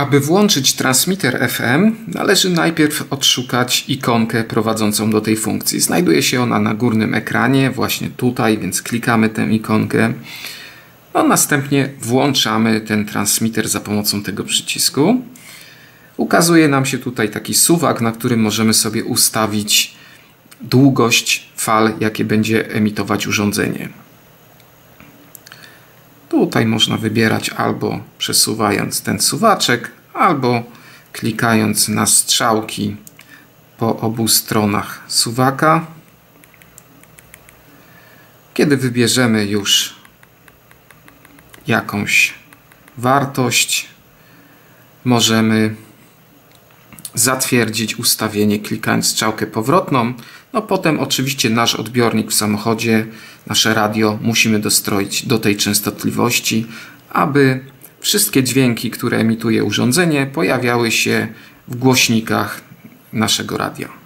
Aby włączyć transmitter FM, należy najpierw odszukać ikonkę prowadzącą do tej funkcji. Znajduje się ona na górnym ekranie, właśnie tutaj, więc klikamy tę ikonkę. No, następnie włączamy ten transmitter za pomocą tego przycisku. Ukazuje nam się tutaj taki suwak, na którym możemy sobie ustawić długość fal, jakie będzie emitować urządzenie. Tutaj można wybierać albo przesuwając ten suwaczek, albo klikając na strzałki po obu stronach suwaka. Kiedy wybierzemy już jakąś wartość, możemy zatwierdzić ustawienie klikając strzałkę powrotną. No potem oczywiście nasz odbiornik w samochodzie, nasze radio musimy dostroić do tej częstotliwości, aby wszystkie dźwięki, które emituje urządzenie pojawiały się w głośnikach naszego radia.